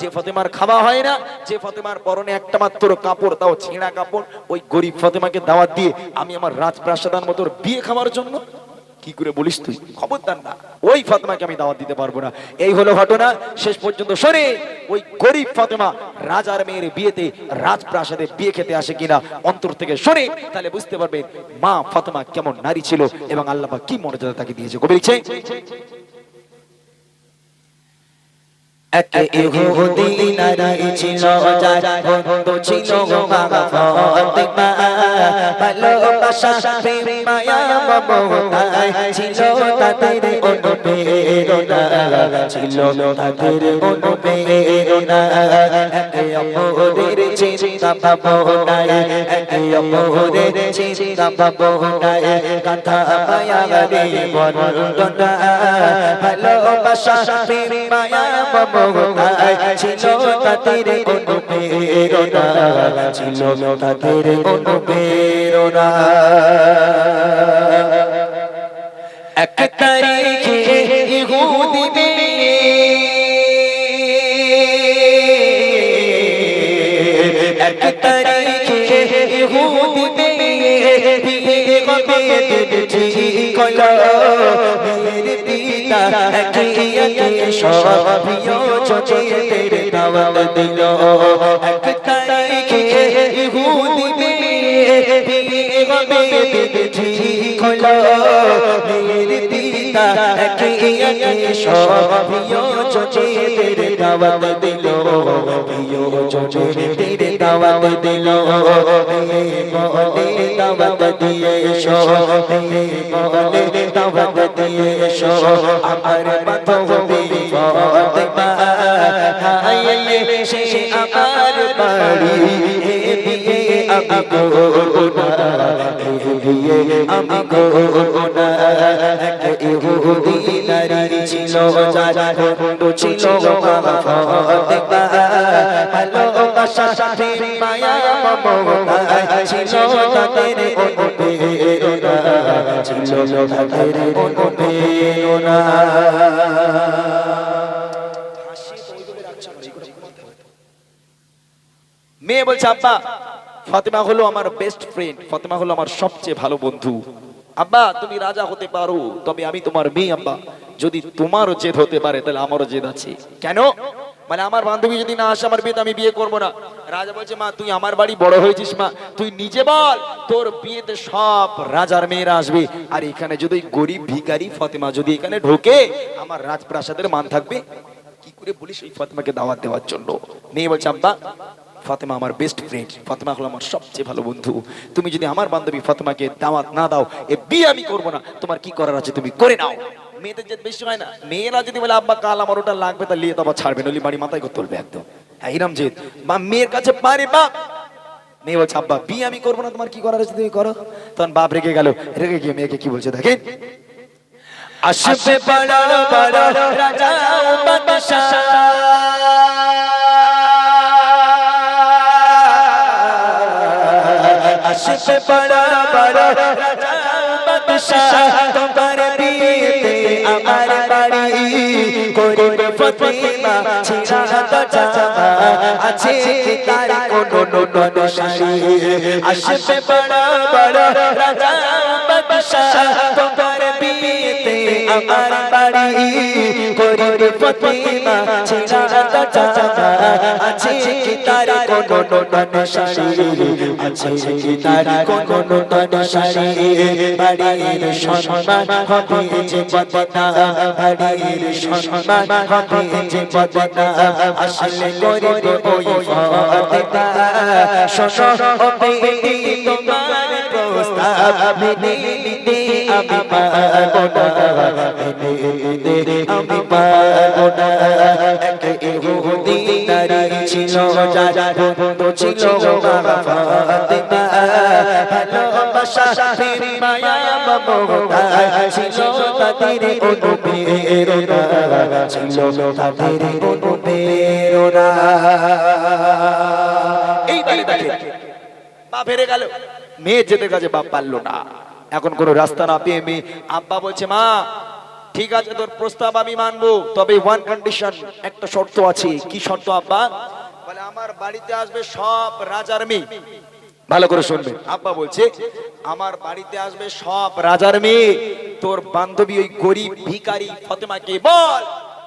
যে ফতেমার খাওয়া হয় না, যে ফতেমার পরনে একটা মাত্র কাপড়, তাও ছেঁড়া কাপড়, ওই গরিব ফতেমাকে দাওয়াত দিয়ে আমি আমার রাজপ্রাসাদার মতো বিয়ে খাওয়ার জন্য কি করে বলিস তুই? খবরদার না। ওই ফাতেমাকে আমি দাওয়াত দিতে পারব না। এই হলো ঘটনা। শেষ পর্যন্ত শোনে, ওই গরিব ফাতেমা রাজার মেয়ের বিয়েতে রাজপ্রাসাদে বিয়ে খেতে আসে কিনা অন্তর থেকে শোনে, তাহলে বুঝতে পারবেন মা ফাতেমা কেমন নারী ছিল এবং আল্লাহ কি মর্যাদা তাকে দিয়েছে। কবি লিখছে, এক ভালোবাসা প্রেম মায়া মমতায় ছিল তাদের অনুপ্রেরণা ছিল তাদের অনুপ্রেরণা একে অপরের চিন্তা ভাবনায় একে অপরের চিন্তা ভাবনায় কথা মায়া রে বর্ণনা ভালোবাসা প্রেম মায়া মমতায় ছিল তাদের অনুপ্রেরণা ছিল তাদের অনুপ্রেরণা এক তারিখে ইহুদি এক তারিখে ইহুদি বিয়ে হবে ঠিক হলো মেরে পিতা একে একে সব প্রিয়জনের দাওয়াত দিল এক তারিখে ইহুদি ঠিক হলো মেরে পিতা একে একে সব প্রিয়জনের দাওয়াত দিল। প্রিয়জনের দাওয়াত দিল। বলে দাওয়াত দিয়ে এসো বলে দাওয়াত দিয়ে এসো আমার বান্ধবী ফাতেমা সে আমার বাড়ি। এ বিয়ে আমি করব না। আমি করব এক ইহুদি নারী ছিল যার বন্ধু ছিল ভালোবাসা প্রেম মায়া মমতায় ছিল তাদের অনুপ্রেরণা ছিল তাদের অনুপ্রেরণা মেয়ে বলছে, আব্বা ফাতেমা হলো আমার বেস্ট ফ্রেন্ড ফাতেমা হলো আমার সবচেয়ে ভালো বন্ধু। আব্বা, তুমি রাজা হতে পারো, তবে আমি তোমার মেয়ে, আব্বা। যদি তোমারও জেদ হতে পারে, তাহলে আমারও জেদ আছে। কেন? মানে আমার বান্ধবী যদি না আসে, আমার বিয়েতে আমি বিয়ে করব না। রাজা বলছে, মা, তুই আমার বাড়ি বড় হয়েছিস, মা। তুই নিজে বল, তোর বিয়েতে সব রাজার মেয়েরা আসবে। আর এখানে যদি গরিব ভিখারি ফাতেমা যদি এখানে ঢোকে, আমার রাজপ্রাসাদের মান থাকবে। কি করে বলিস ওই ফাতেমাকে দাওয়াত দেওয়ার জন্য? মেয়ে বলছে, আব্বা ফাতেমা আমার বেস্ট ফ্রেন্ড ফাতেমা হলো আমার সবচেয়ে ভালো বন্ধু। তুমি যদি আমার বান্ধবী ফাতেমাকে দাওয়াত না দাও, এ বিয়ে আমি করব না। তোমার কি করার আছে তুমি করে নাও। মেয়েদের যে বেশি হয় না। মেয়েরা যদি বলে, আব্বা, কাল আমার ওটা লাগবে, তা লিয়ে তো ছাড়বে নলি বাড়ি মাথায় করে তুলবে একদম। হ্যাঁ হিরাম জেদ। বা মেয়ের কাছে পারে বাপ! মেয়ে বলছে, আব্বা, বিয়ে আমি করব না, তোমার কি করার আছে তুমি করো? তখন বাপ রেগে গেল। রেগে গিয়ে মেয়েকে কি বলছে, দেখেন, আসবে বড় বড় রাজা বাদশাহ। আসবে বড় বড় বাদশাহ তোমার বিয়েতে আমার বাড়ি। করিবে ফতিমা, ছিড়া তো জামা আছে কি তার কোনো নতুন শাড়ি? আসবে বড় বড় রাজা বাদশাহ তোমার বিয়েতে আমার বাড়ি। করিবে ফতিমা, ছিড়া তো আছে তার কোনো নতুন শাড়ি আছে কি তার কোনো নতুন শাড়ি? বাড়ির সম্মান হবে যে বদনা বাড়ির সম্মান হবে যে বদনা আসলে গরিব ওই ফাতেমা শোনো হবে তোমার প্রস্তাব মেনে নিতে আমি পারব না। মেনে আমি পারব মায়া যেতে গেছে বাপ পারল না এখন কোনো রাস্তা না পেয়ে মেয়ে আব্বা বলছে মা ঠিক আছে তোর প্রস্তাব আমি মানবো তবে ওয়ান কন্ডিশন একটা শর্ত আছে কি শর্ত আব্বা আমার বাড়িতে আসবে সব রাজার মেয়ে। ভালো করে শুনবে। আব্বা বলছে আমার বাড়িতে আসবে সব রাজার মেয়ে। তোর বান্ধবী ওই গরিব ভিখারি ফতেমাকে বল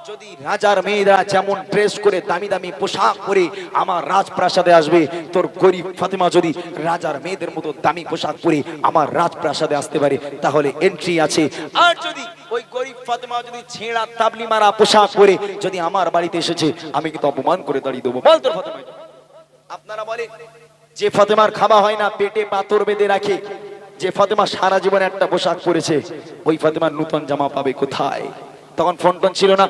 যদি রাজার মেয়েরা যেমন ড্রেস করে দামি দামি পোশাক পরে আমার রাজপ্রাসাদে আসবে তোর গরিব ফাতেমা যদি রাজার মেয়েদের মতো দামি পোশাক পরে আমার রাজপ্রাসাদে আসতে পারে তাহলে এন্ট্রি আছে। আর যদি ফাতেমা যদি ছেঁড়া তাবলি মারা পোশাক পরে যদি আমার বাড়িতে এসেছে, আমি কিন্তু অপমান করে দাঁড়িয়ে দেবো। বল তোর ফাতেমা আপনারা বলে যে ফাতেমার খাওয়া হয় না, পেটে পাথর বেঁধে রাখে, যে ফাতেমা সারা জীবন একটা পোশাক পরেছে, ওই ফাতেমার নতুন জামা পাবে কোথায়? তখন ফোন টোন ছিল না।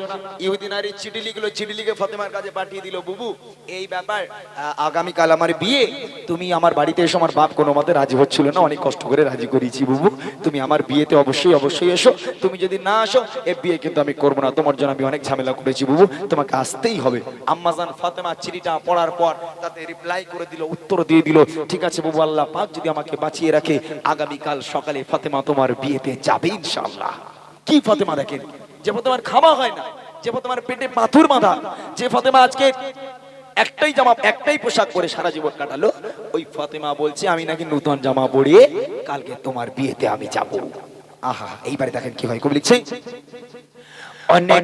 ইহুদি নারী চিঠি লিখলো, চিঠি লিখে ফাতেমার কাছে পাঠিয়ে দিল, বুবু, এই ব্যাপার আগামীকাল আমার বিয়ে, তুমি আমার বাড়িতে এসো, আমার বাপ কোনো মতে রাজি হচ্ছিল না, অনেক কষ্ট করে রাজি করিয়েছি বুবু, তুমি আমার বিয়েতে অবশ্যই অবশ্যই এসো, তুমি যদি না আসো, এ বিয়ে কিন্তু আমি করব না, তোমার জন্য আমি অনেক ঝামেলা করেছি, বুবু, তোমাকে আসতেই হবে। আম্মাজান ফাতেমা চিঠিটা পড়ার পর তাতে রিপ্লাই করে দিল, উত্তর দিয়ে দিল, ঠিক আছে বুবু, আল্লাহ পাক যদি আমাকে বাঁচিয়ে রাখে, আগামীকাল সকালে ফাতেমা তোমার বিয়েতে যাবে ইনশাআল্লাহ। কি ফাতেমা দেখেন? যে ফাতেমার খাওয়া হয় না, যে ফাতেমার পেটে পাথর বাঁধা, যে ফাতেমা আজকে একটাই জামা, একটাই পোশাক পরে সারা জীবন কাটালো, ওই ফাতেমা বলছে, আমি নাকি নতুন জামা পরিয়ে কালকে তোমার বিয়েতে আমি যাব। আহা, এইবারে দেখেন কি হয়, কবি লিখছে, অনেক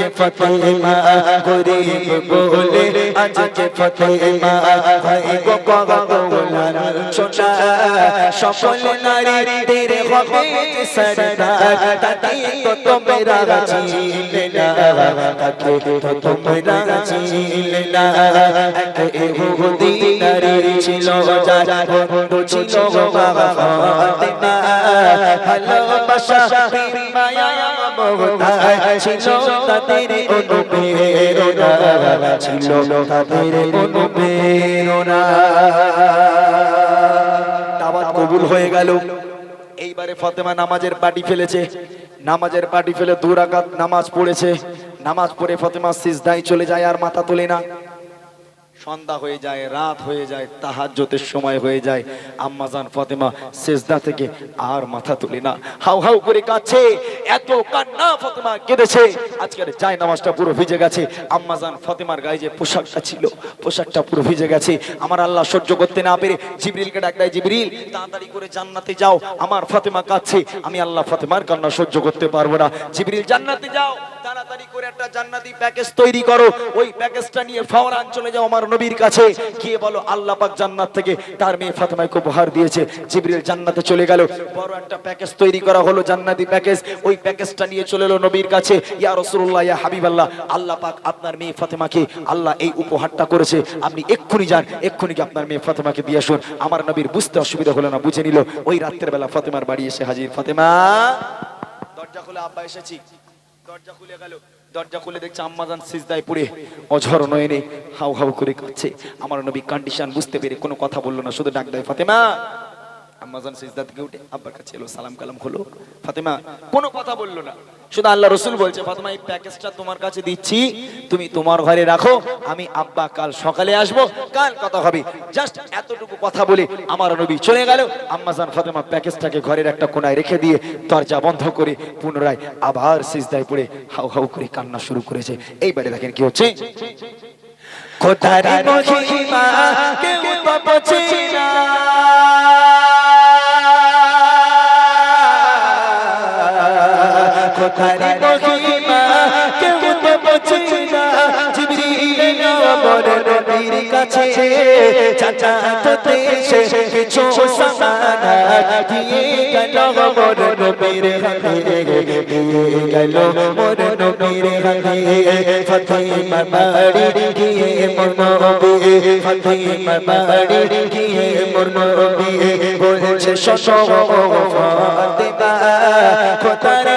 যে ফতেমা গরিব বলে আজ যে ফতেমা ভাই গো গগলার ছোটা সকল নারী তেরে হবে সরদার তাকে তো তোমরা চিনলে না। তাকে তো তোমরা চিনলে না। এক ইহুদি নারী ছিল, যার বন্ধু ছিল বাবা ফাতেমা। ভালোবাসা মায়া কবুল হয়ে গেল। এইবারে ফতেমা নামাজের পাটি ফেলেছে। নামাজের পাটি ফেলে দু রাকাত নামাজ পড়েছে। নামাজ পড়ে ফতেমা সিজদাই চলে যায় আর মাথা তোলে না। সন্ধ্যা হয়ে যায়, রাত হয়ে যায় তাহাজ্জতের সময় হয়ে যায়। আম্মাজান ফতেমা সেজদা থেকে আর মাথা তুলে না। হাউ হাউ করে কাঁদছে, এত কান্না ফতেমা কেঁদেছে। আজকের যায় নামাজটা পুরো ভিজে গেছে। আম্মাজান ফতেমার গায়ে যে পোশাকটা ছিল, পোশাকটা পুরো ভিজে গেছে। আমার আল্লাহ সহ্য করতে না পেরে জিবরিলকে ডাক দেয়, জিবরিল, তাড়াতাড়ি করে জান্নাতে যাও। আমার ফাতেমা কাঁদছে। আমি আল্লাহ ফতেমার কান্না সহ্য করতে পারব না। জিবরিল, জান্নাতে যাও। তাড়াতাড়ি করে একটা জান্নাতি প্যাকেজ তৈরি করো। ওই প্যাকেজটা নিয়ে চলে যাও আমার নবীর কাছে। গিয়ে বলো, আল্লাহ পাক জান্নাত থেকে তার মেয়ে ফাতেমাকে উপহার দিয়েছে। জিবরিল জান্নাতে চলে গেল। বড় একটা প্যাকেজ তৈরি করা হলো, জান্নাতি প্যাকেজ। ওই প্যাকেজটা নিয়ে চলে এলো নবীর কাছে। ইয়া রাসূলুল্লাহ, ইয়া হাবিবাল্লাহ, আল্লাহ পাক আপনার মেয়ে ফাতেমাকে, আল্লাহ এই উপহারটা করেছে। আপনি এক্ষুনি যান, এক্ষুনি কি আপনার মেয়ে ফাতেমাকে দিয়ে আসুন। আমার নবীর বুঝতে অসুবিধা হলো না, বুঝে নিল। ওই রাত্রের বেলা ফাতেমার বাড়ি এসে হাজির। ফাতেমা, দরজা খুলে, আব্বা, এসেছি। দরজা খুলে গেল। দরজা খুলে দেখছে আম্মাজান সিজদায় পড়ে। অঝর নয়নে হাউ হাউ করে কাঁদছে। আমার নবী কন্ডিশন বুঝতে পেরে কোনো কথা বলল না, শুধু ডাক দেয়, ফাতেমা! আম্মাজান সিজদা থেকে উঠে আব্বার কাছে এলো, সালাম কালাম হলো। ফাতেমা কোনো কথা বলল না। শুধু আল্লাহ রসুল বলছে, ফাতেমা, এই প্যাকেজটা তোমার কাছে দিচ্ছি, তুমি তোমার ঘরে রাখো, আমি আব্বা কাল সকালে আসব, কাল কথা হবে। জাস্ট এতটুকু কথা বলে আমার নবী চলে গেল। আম্মাজান ফাতেমা প্যাকেজটাকে ঘরের একটা কোনায় রেখে দিয়ে দরজা বন্ধ করে পুনরায় আবার সিজদায় পড়ে হাউ হাউ করে কান্না শুরু করেছে। এইবারে দেখেন কি হচ্ছে। খোদার মহিমা, কেউ তো বোঝে মহিমা কেউ তো বোঝে না জিবরিল আমার নবীর কাছে চাচা তো দেশে কিছু সামানা দিয়ে গেল মোর নবীর হাতে দিয়ে গেল মোর নবীর হাতে ফাতিমা বাড়ি গিয়ে মোর নবী ফাতিমা বাড়ি গিয়ে মোর নবী বলছে শোনো ফাতিমা তরে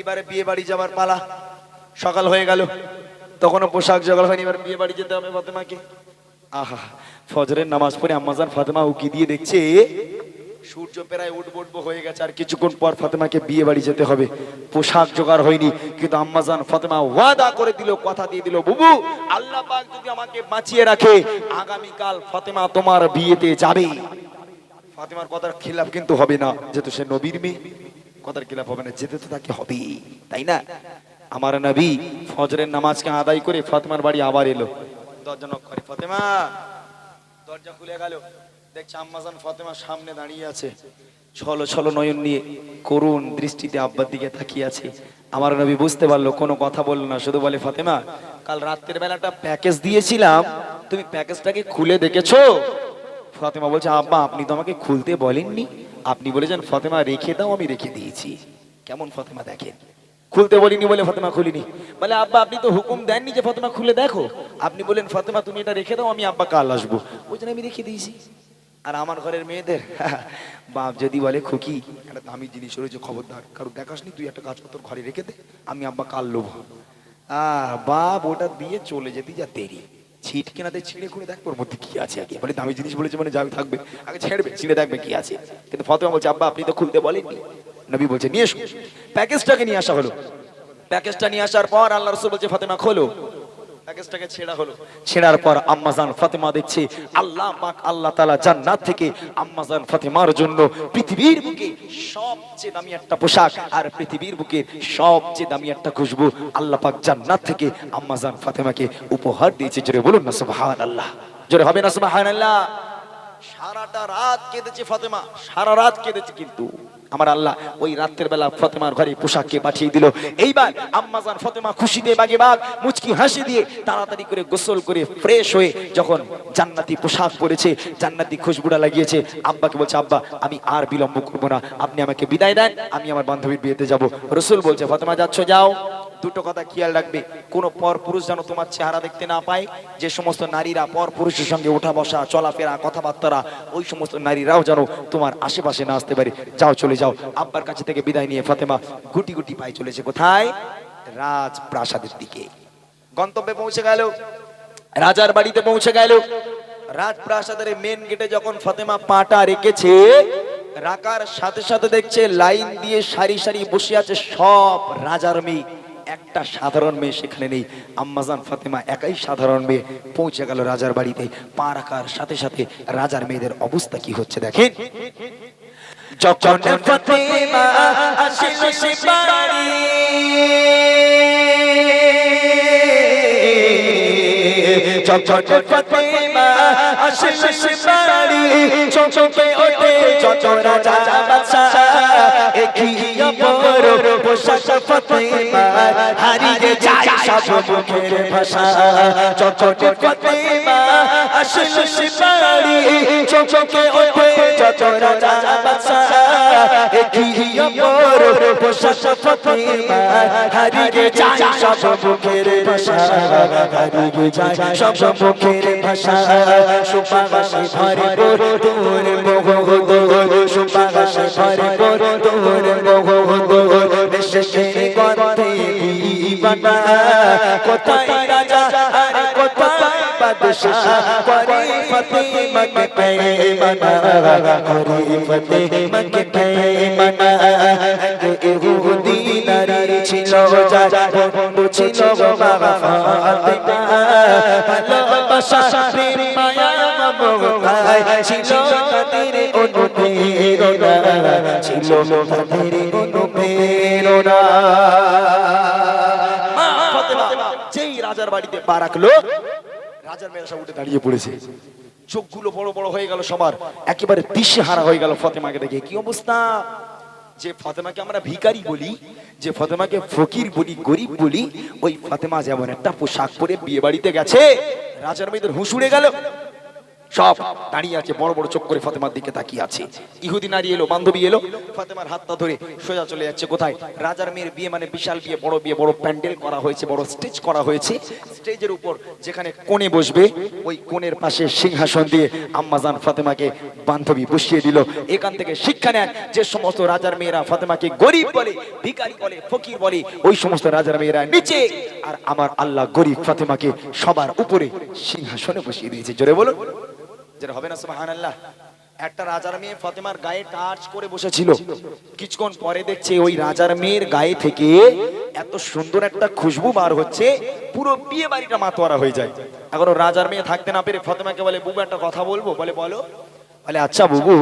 এইবারে বিয়ে বাড়ি যাবার পালা। সকাল হয়ে গেল। তখনও পোশাক জোগাড় হয়নি, এবার বিয়ে বাড়ি যেতে হবে ফাতেমাকে। আহা, ফজরের নামাজ পড়ে আম্মাজান ফাতেমা উকি দিয়ে দেখছে, সূর্য প্রায় উঠবো উঠবো হয়ে গেছে, আর কিছুক্ষণ পর ফাতেমাকে বিয়ে বাড়ি যেতে হবে। পোশাক জোগাড় হয়নি, কিন্তু আম্মাজান ফাতেমা ওয়াদা করে দিল, কথা দিয়ে দিল, বুবু, আল্লাহ পাক যদি আমাকে বাঁচিয়ে রাখে, আগামীকাল ফাতেমা তোমার বিয়েতে যাবে। ফাতেমার কথার খিলাফ কিন্তু হবে না, যেহেতু সে নবীর মেয়ে। কথার খিলাফ হবে না যেতে তো তাকে হবে তাই না? আমার নবী ফজরের নামাজকে আদায় করে ফাতেমার বাড়ি আবার এলো। দরজা knock করে, ফাতেমা! দরজা খুলে গেল, দেখছে আম্মাজান ফাতেমা সামনে দাঁড়িয়ে আছে। ছলো ছলো নয়ন নিয়ে করুণ দৃষ্টিতে আব্বার দিকে তাকিয়ে আছে। আমার নবী বুঝতে পারল, কোনো কথা বলল না, শুধু বলে, ফাতেমা, কাল রাত্রের বেলাটা প্যাকেজ দিয়েছিলাম, তুমি প্যাকেজটাকে খুলে দেখেছ? ফাতেমা বলছে, আব্বা, আপনি তো আমাকে খুলতে বলেননি আপনি বলেছেন, ফতেমা রেখে দাও, আমি রেখে দিয়েছি। কেমন ফতেমা দেখেন? খুলতে বলিনি বলে ফাতেমা খুলিনি। বলে, আব্বা, আপনি তো হুকুম দেননি যে ফতেমা খুলে দেখো। আপনি বলেন, ফাতেমা, তুমি এটা রেখে দাও, আমি আব্বা কাল আসব। ওই জন্য আমি রেখে দিয়েছি। আর আমার ঘরের মেয়েদের, বাপ যদি বলে, খুকি, একটা দামি জিনিস রয়েছে, খবরদার, কারও দেখাসনি তুই একটা কাজ ঘরে রেখে দে, আমি আব্বা কাল লোবো। আহ, বাপ ওটা দিয়ে চলে যেতে, যা দেরি। ছিট দিয়ে ছিঁড়ে খুঁড়ে দেখব ওর মধ্যে কি আছে? আগে বলে, দামি জিনিস বলেছে মানে যাবে থাকবে। আগে ছেড়বে ছিঁড়ে দেখবে কি আছে। কিন্তু ফতেমা বলছে, আব্বা, আপনি তো খুলতে বলেননি নবী বলছে, নিয়ে এসো। প্যাকেজটাকে নিয়ে আসা হলো। প্যাকেজটা নিয়ে আসার পর আল্লাহ রসুল বলছে, ফাতেমা, খোলো। ছেঁড়ার পর আম্মাজান ফাতেমা দেখছে, আল্লাহ পাক আল্লাহ তাআলা জান্নাত থেকে আম্মাজান ফাতেমার জন্য পৃথিবীর বুকে সবচেয়ে দামি একটা পোশাক আর পৃথিবীর বুকে সবচেয়ে দামি একটা খুশবু আল্লাহ পাক জান্নাত থেকে আম্মাজান ফাতেমাকে উপহার দিয়েছে। জোরে বলুন না, সুবহানাল্লাহ। জোরে হবে না, সুবহানাল্লাহ। সারাটা রাত কেঁদেছে ফাতেমা, সারা রাত কেঁদেছে কিন্তু। আমার আল্লাহ ওই রাত্রের বেলা ফতেমার ঘরে পোশাককে পাঠিয়ে দিল। এইবার আম্মাজান ফতেমা দিয়ে বাগে বাগ, মুচকি হাসি দিয়ে তাড়াতাড়ি করে গোসল করে ফ্রেশ হয়ে যখন জান্নাতি পোশাক পরেছে, জান্নাতি খুশবুড়া লাগিয়েছে, আব্বাকে বলছে, আব্বা, আমি আর বিলম্ব করব না। আপনি আমাকে বিদায় দেন, আমি আমার বান্ধবীর বিয়েতে যাব। রসুল বলছে, ফতেমা, যাচ্ছ? যাও। দুটো কথা খেয়াল রাখবে। কোন পর পুরুষ যেন তোমার চেহারা দেখতে না পায়, যে সমস্ত নারীরা পর পুরুষের সঙ্গে ওঠা বসা, চলাফেরা, কথাবার্তারা, ওই সমস্ত নারীরাও যেন তোমার আশেপাশে না আসতে পারে। যাও, চলে যাও। আব্বার কাছে থেকে বিদায় নিয়ে ফাতেমা গুটি গুটি পায়ে চলেছে। কোথায়? রাজপ্রাসাদের দিকে। গন্তব্যে পৌঁছে গেল। রাজার বাড়িতে পৌঁছে গেল। রাজপ্রাসাদের মেন গেটে যখন ফাতেমা পাটা রেখেছে, রাখার সাথে সাথে দেখছে লাইন দিয়ে সারি সারি বসে আছে সব রাজার মেয়ে। একটা সাধারণ মেয়ে সেখানে নেই। আম্মাজান ফাতেমা একাই সাধারণ মেয়ে। পৌঁছে গেল রাজার বাড়িতে। পা রাখার সাথে সাথে রাজার মেয়েদের অবস্থা কি হচ্ছে দেখেন। যখন ওঠে যত রাজা বাদশা একই অপর পোশাক ফাতেমা। হারিয়ে যায় সব মুখের ভাষা। যখন ফাতেমা আসিল সে বাড়ি চোখে ওঠে যত রাজা বাদশা। একই অপর পোশাক ফাতেমা হারিয়ে যায় সব মুখের ভাষা। হারিয়ে যায় সব মুখের ভাষা। সুপাবাসে ভরে পর তোর মোহ সুপাবাসে ভরে পর তোর মোহ দেশের গন্ধে দিবানা কোথায় রাজা, আর কোথায় বাদশাহ? করে ফতেমাকে পেমানা করে ফতেমাকে পেমানা ইহুদি নারী ছিল যা বন্ধু ছিল বাবা ফাতেমা। ভালোবাসা প্রেম মায়া মমতায় ছিল ছিল অনুপ্রেরণা। বাড়িতে পা রাখল। রাজার মেয়েরা সব উঠে দাঁড়িয়ে পড়েছে। চোখগুলো বড় বড় হয়ে গেল সবার। একেবারে দিশে হারা হয়ে গেল ফতেমাকে দেখে। কি অবস্থা? যে ফাতেমাকে আমরা ভিকারি বলি, যে ফাতেমাকে ফকির বলি, গরিব বলি, ওই ফাতেমা যেমন একটা পোশাক পরে বিয়ে বাড়িতে গেছে, রাজার মেয়েদের হুঁশ উড়ে গেল। সব দাঁড়িয়ে আছে, বড় বড় চোখ করে ফাতেমার দিকে তাকিয়ে আছে। ইহুদি নারী এলো, বান্ধবী এলো, ফাতেমার হাতটা ধরে সোজা চলে যাচ্ছে কোথায়? রাজার মেয়ের বিয়ে মানে বিশাল বিয়ে, বড় বিয়ে, বড় প্যান্ডেল করা হয়েছে, বড় স্টেজ করা হয়েছে। স্টেজের উপর যেখানে কোণে বসবে, ওই কোণের পাশে সিংহাসন দিয়ে আম্মাজান ফাতেমাকে বান্ধবী বসিয়ে দিল। এখান থেকে শিক্ষা নেন যে সমস্ত রাজার মেয়েরা ফাতেমাকে গরিব বলে, ভিখারি বলে, ফকির বলে, ওই সমস্ত রাজার মেয়েরা নিচে। আর আমার আল্লাহ গরিব ফাতেমাকে সবার উপরে সিংহাসনে বসিয়ে দিয়েছে। জোরে বলুন। যেটা হবে না, সুবহানাল্লাহ। একটা রাজার মেয়ে ফতেমার গায়ে টাচ করে বসেছিল। কিছুক্ষণ পরে দেখছে ওই রাজার মেয়ের গায়ে থেকে এত সুন্দর একটা খুশবু বার হচ্ছে, পুরো বিয়ে বাড়িটা মাতোয়ারা হয়ে যায়। এখন রাজার মেয়ে থাকতে না পেরে ফতেমাকে বলে, বুবু, একটা কথা বলব? বলে, বলো। বলে আচ্ছা বুবু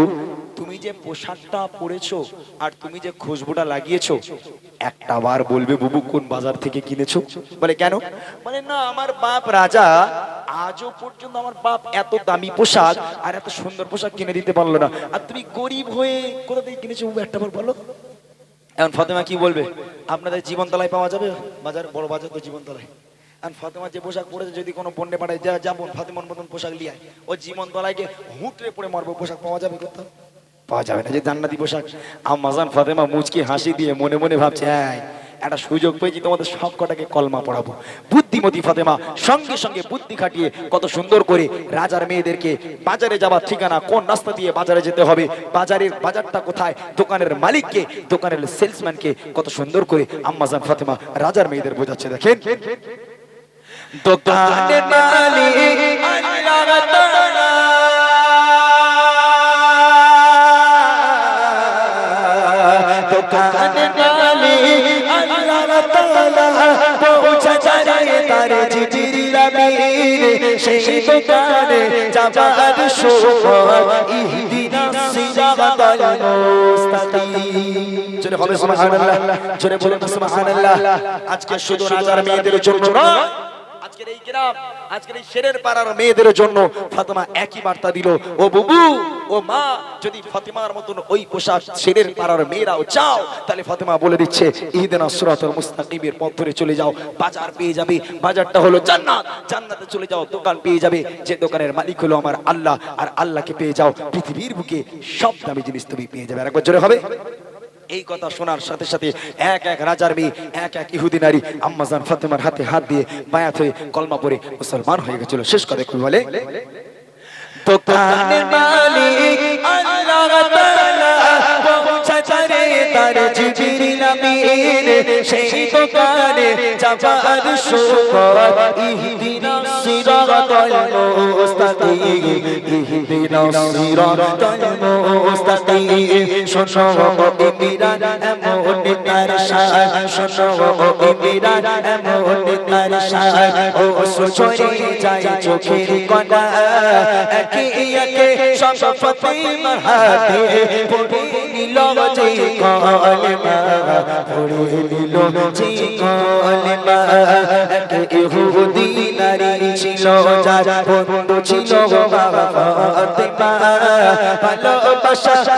তুমি যে পোশাকটা পরেছো আর তুমি যে খুশবুটা লাগিয়েছো, একটা বার বলবে, বুবু, কোন বাজার থেকে কিনেছো? বলে, কেন? বলে, না, আমার বাপ রাজা, আজও পর্যন্ত আমার বাপ এত দামি পোশাক আর এত সুন্দর পোশাক কিনে দিতে পারল না। আর তুমি গরিব হয়ে কোথা থেকে কিনেছো বুবু, একটা বার বলো? এখন ফাতেমা কি বলবে? আপনাদের জীবনতলায় পাওয়া যাবে? বাজার, বড় বাজার তো জীবনতলায়। আর ফাতেমা যে পোশাক পরেছে, যদি কোনো পণ্যে পাঠায় যা যাব, ফাতেমার মতন পোশাক লিয়ে আয়। ও জীবনতলায় হুটরে পরে মরবো, পোশাক পাওয়া যাবে কোথাও? পাওয়া যাবে না। যে জান্নাতি পোশাক, আম্মাজান, ফাতেমা মুচকি হাসি দিয়ে মনে মনে ভাবছে হ্যাঁ একটা সুযোগ পেয়েছি, তোমাদের সব কটাকে কলমা পড়াবো। বুদ্ধিমতী ফাতেমা সঙ্গে সঙ্গে বুদ্ধি খাটিয়ে কত সুন্দর করে রাজার মেয়েদেরকে বাজারে যাবার ঠিকানা কোন রাস্তা দিয়ে বাজারে যেতে হবে, বাজারের বাজারটা কোথায়, দোকানের মালিককে, দোকানের সেলসম্যানকে কত সুন্দর করে আম্মাজান, ফাতেমা রাজার মেয়েদের বোঝাচ্ছে, দেখেন। দোকানের মালিক আল্লাহ তাআলা আল্লাহ তাআলা পৌঁছে যায় তার জিজির আমির সেই দোকানে যাবার সময় ইহদিনা সিরাতাল মুস্তাকিম। জোরে হবে সুবহানাল্লাহ, জোরে বলুন সুবহানাল্লাহ। আজকে শুধু রাজার মেয়েদের জন্য নয় আজকের এই গ্রাম, আজকের এই শেরের পাড়ার মেয়েদের জন্য ফাতেমা একই বার্তা দিল, ও বুবু, ও মা, যদি ফাতেমার মতন ওই পোশাক শেরের পাড়ার মেয়েরাও চাও, তাহলে ফাতেমা বলে দিচ্ছে ইহদিনা সিরাতাল মুস্তাকিমের পথ ধরে চলে যাও, বাজার পেয়ে যাবে, বাজারটা হলো জান্নাত, জান্নাতে চলে যাও, দোকান পেয়ে যাবে, যে দোকানের মালিক হলো আমার আল্লাহ, আর আল্লাহকে পেয়ে যাও, পৃথিবীর বুকে সব দামি জিনিস তুমি পেয়ে যাবে। আর একবার জোরে হবে। এই কথা শোনার সাথে সাথে এক এক রাজার মেয়ে, এক এক ইহুদি নারী আম্মাজান ফাতেমার হাতে হাত দিয়ে বায়াত হয়ে কলমা পড়ে মুসলমান হয়ে গেছিল। শেষ কথা কি বলে। দোকানের মালিক আল্লাহ তাআলা পৌঁছে যায় তার জিজির আমির সেই দোকানে যাবার সময় ইহদিনা সিরাতাল মুস্তাকিম, ইহদিনা শোনো ইমিরান এমন তার শান শোনো ইমিরান এমন তার শান ও সরে যায় চোখের কণা। একে একে সব ফাতিমার হাতে পড়ে নিল যে কলমা পড়ে নিল যে কলমা এক ইহুদি নারী ছিল, যার বন্ধু ছিল বাবা ফাতিমা। ভালোবাসা